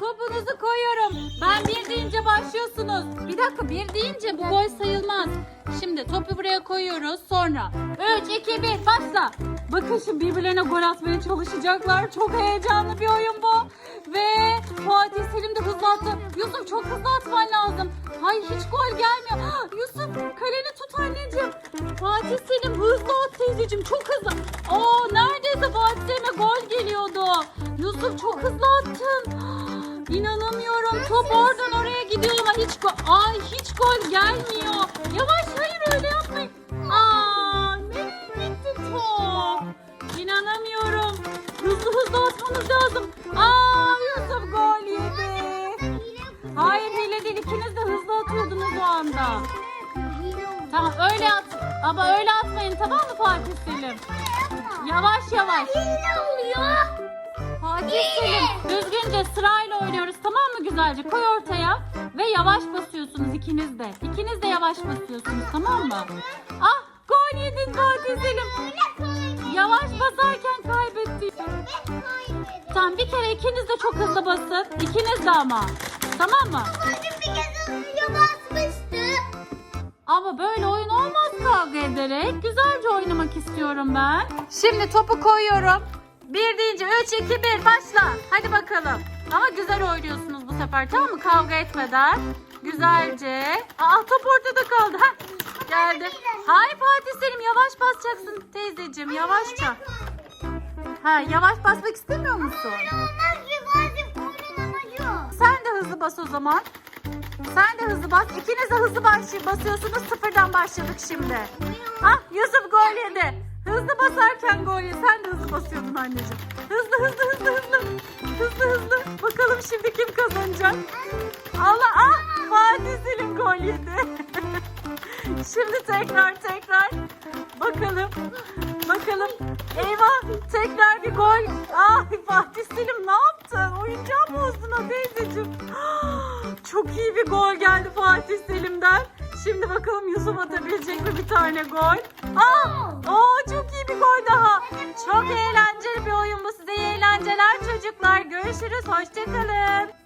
Topunuzu koyuyorum. Ben bir deyince başlıyorsunuz. Bir dakika bir deyince bu gol sayılmaz. Şimdi topu buraya koyuyoruz. Sonra 3, 2, 1 başla. Bakın şimdi birbirlerine gol atmaya çalışacaklar. Çok heyecanlı bir oyun bu. Ve Fatih Selim de hızlı attı. Yusuf çok hızlı atman lazım. Hayır hiç gol gelmiyor. Ah, Yusuf kaleni tut anneciğim. Fatih Selim hızlı at teyzeciğim çok hızlı. Aa neredeyse Fatih Selim'e gol geliyordu. Yusuf çok hızlı attın. İnanamıyorum. Top oradan oraya gidiyor ama hiç gol, Ay hiç gol gelmiyor. Yavaş hayır öyle yapmayın. Aa nereye gitti top? İnanamıyorum. Hızlı hızlı atmanız lazım. Aa Yusuf gol yedi. Hayır hile değil ikiniz de hızlı atıyordunuz o anda. Tamam öyle at. Ama öyle atmayın tamam mı Fatih Selim? Yavaş yavaş. Fatih Düzgünce sırayla oynuyoruz tamam mı güzelce? Koy ortaya ve yavaş basıyorsunuz ikiniz de. İkiniz de yavaş basıyorsunuz tamam mı? Ah gol yedin Fatih. Yavaş basarken kaybettin. Tamam bir kere ikiniz de çok hızlı basın. İkiniz de ama. Tamam mı? Ama böyle oyun olmaz kavga ederek. Güzelce oynamak istiyorum ben. Şimdi topu koyuyorum. Bir deyince 3, 2, 1 başla. Hadi bakalım. Ama güzel oynuyorsunuz bu sefer tamam mı? Kavga etmeden. Güzelce. Aa top ortada kaldı. Heh, geldi. Hayır Fatih Selim yavaş basacaksın teyzeciğim yavaşça. Ha yavaş basmak istemiyor musun? Sen de hızlı bas o zaman. Sen de hızlı bas. İkiniz de hızlı basıyorsunuz. Sıfırdan başladık şimdi. Ah Yusuf gol yedi. Hızlı basarken gol yedi. Sen de hızlı basıyordun anneciğim. Hızlı hızlı hızlı hızlı. Hızlı hızlı. Bakalım şimdi kim kazanacak? Allah ah Fatih Selim gol yedi. şimdi tekrar tekrar. Bakalım. Bakalım. Eyvah tekrar bir gol. Ah Fatih Selim ne yaptın? Oyuncağı bozdun o teyzeciğim. Çok iyi bir gol geldi Fatih Selim'den. Şimdi bakalım Yusuf atabilecek mi bir tane gol? Aa, aa çok gol daha. Çok eğlenceli bir oyun bu. Size iyi eğlenceler çocuklar. Görüşürüz. Hoşçakalın.